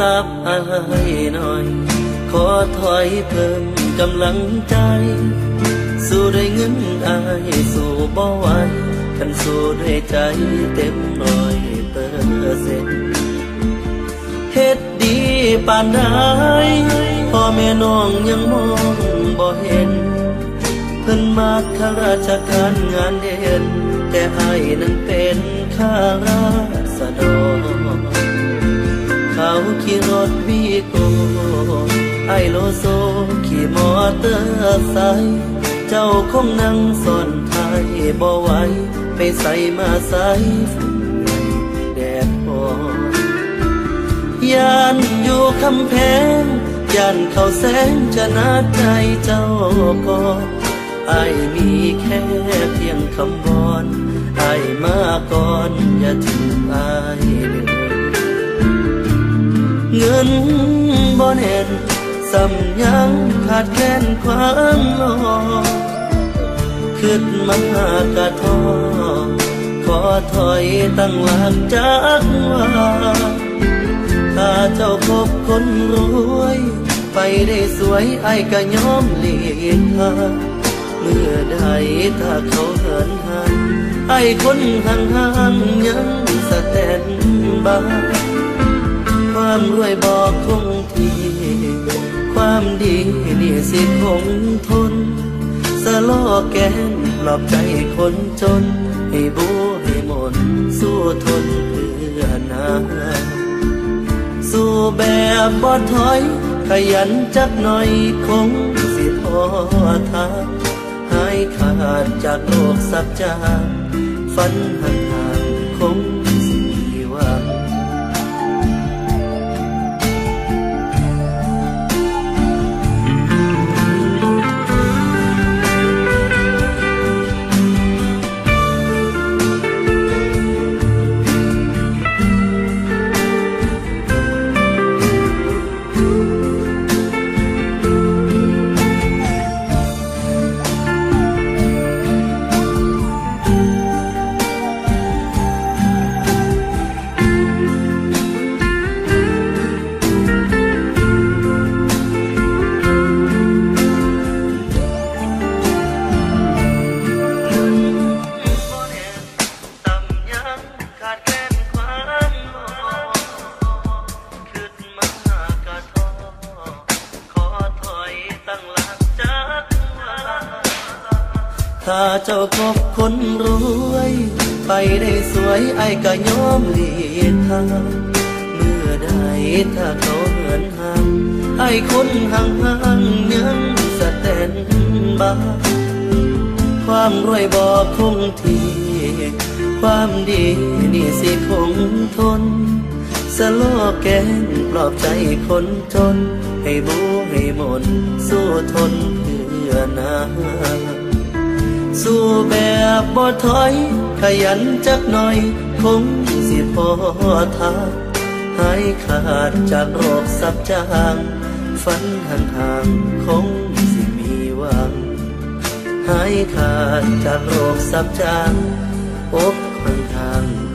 ซับอายหน่อย ขอถอยเพิ่มกำลังใจ สู้ด้วยเงินอายสู้บ่ไหวคันสู้ด้วยใจเต็มร้อยเปอร์เซ็นต์เฮ็ดดีปานใดพ่อแม่น้องยังมองบ่เห็น เพิ่นมาข้าราชการงานเด่นแต่ไอ้นั้นเป็นข้าราษฎร ขี่รถวีโก้ไอโลโซขี่มอเตอร์ไซค์เจ้าคงนั่งซอนท้ายบ่ไหวไปใส่มาใส่ฝุ่นแดดพอยานอยู่คำแพงยันเขาแสงจะนาใจเจ้าก่อนไอมีแค่เพียงคำวอนไอมาก่อนอย่าทิ้งไอเลย เงินบ่แน่นสำยังขาดแคลนความรอขึ้นมากะทอขอถอยตั้งหลักจากว่าถ้าเจ้าพบคนรวย ไปได้สวยไอ้ก็ยอมเลียงทางเมื่อใดถ้าเขาเหินห่างไอ้คนห่างห่างๆยังสแตนบาย ความรวยบอกคงทีความดีนี่สิคงทนสโลแกนปลอบใจคนจน ให้บูให้มน สู้ทนเพื่อนาสู้แบบบ่ถอย ขยันจักหน่อยคงสิพอทางหายขาดจากโลกสับจางฝันห่างห่า ถ้าเจ้าพบคนรวย ไปได้สวยไอ้ก็ยอมเลียงทางเมื่อใดถ้าเขาเหินห่างไอ้คนห่างห่างยังสแตนบาความรวยบอกคงทีความดีนี่สิคงทนสโลแกนปลอบใจคนจน ให้บูให้มน สู้ทนเพื่อนา สู้แบบบ่ถอย ขยันจักหน่อย คงสิพอทางหายขาดจากโรคสับจางฝันห่างๆคงสิมีหวังหายขาดจากโรคสับจางอกข้างทางคงสิมีหวัง